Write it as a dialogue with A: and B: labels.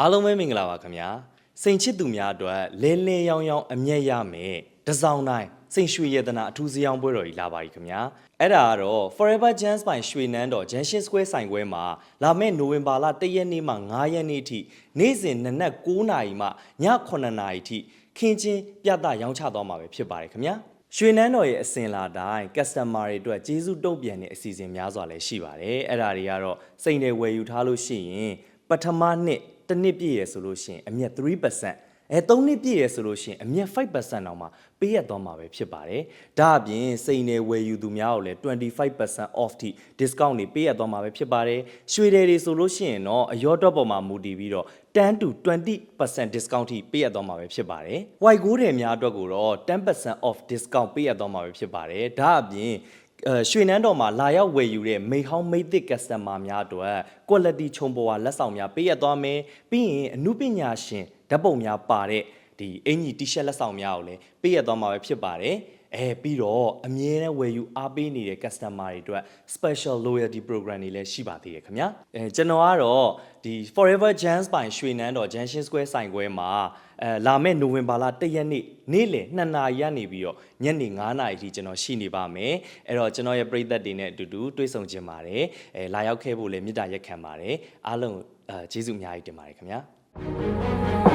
A: အားလုံးပဲမင်္ဂလာပါခင်ဗျာစိန်ချစ်သူများအတွက်လဲလဲရောင်းရောင်းအမျက်ရမယ်တစောင်းတိုင်းစိန်ရွှေရတနာအထူးစည်းရောင်းပွဲတော်ကြီးလာပါပြီခင်ဗျာအဲ့ဒါကတော့ Forever Gems by ရွှေနန်းတော် Junction Square ဆိုင်ခွဲမှာလာမယ့်နိုဝင်ဘာလ1ရက်နေ့မှ9ရက်နေ့အထိနေ့စဉ်နနက်9နာရီမှည9နာရီအထိခင်းချင်းပြသရောင်းချသွားမှာပဲဖြစ်ပါတယ်ခင်ဗျာရွှေနန်းတော်ရဲ့အစင်လာတိုင်း customer တွေအတွက်ကျေးဇူးတုံ့ပြန်တဲ့အစီအစဉ်များစွာလည်းရှိပါတယ်အဲ့ဒါတွေကတော့စိန်တွေဝယ်ယူထားလို့ရှိရင်ပထမနှစ် တစ်နှစ်ပြည့်ရဆိုလို့ရှိရင်အမြတ်3%အဲ3နှစ်ပြည့်ရဆိုလို့ရှိရင်အမြတ်5%တောင်မှပေးရသွားမှာပဲဖြစ်ပါတယ်ဒါအပြင်စိန်တွေဝယ်ယူသူများကိုလည်း25% off ထိ discount တွေပေးရသွားမှာပဲဖြစ်ပါတယ်ရွှေတွေတွေဆိုလို့ရှိရင်တော့အရောတော့ပေါ်မှာမူတည်ပြီးတော့10 to 20% discount ထိပေးရသွားမှာပဲဖြစ်ပါတယ်။ white gold တွေများအတွက်ကိုတော့10% off discount ပေးရသွားမှာပဲဖြစ်ပါတယ်။ဒါအပြင်အဲ ရွှေနန်းတော်မှာလာရောက်ဝယ်ယူတဲ့မိဟောင်းမိသစ် customer များအတွက် quality ခြုံပေါ်ဝါလက်ဆောင်များပေးရသွားမယ်။ပြီးရင်အမှုပညာရှင်ဓာတ်ပုံများပါတဲ့ ဒီအင်ကြီး t-shirt လက်ဆောင်များကိုလည်းပေးရသွားမှာပဲဖြစ်ပါတယ်။အဲပြီးတော့အမြဲတမ်းဝယ်ယူအားပေးနေတဲ့ customer တွေအတွက် special loyalty program တွေလည်းရှိပါသေးတယ်ခင်ဗျာအဲကျွန်တော်ကတော့ဒီ Forever Gems ပိုင်ရွှေနန်းတော် Junction Square ဆိုင်ခွဲမှာအဲလာမယ့်နိုဝင်ဘာလ1ရက်နေ့နေ့လယ်2နာရီကနေပြီးတော့ညနေ9နာရီထိကျွန်တော်ရှိနေပါမယ်အဲ့တော့ကျွန်တော်ရဲ့ပရိသတ်တွေနဲ့အတူတူတွေ့ဆုံခြင်းပါတယ်အဲလာရောက်ခဲ့ဖို့လည်းမေတ္တာရက်ခံပါတယ်အားလုံးအဲကျေးဇူးအများကြီးတင်ပါတယ်ခင်ဗျာ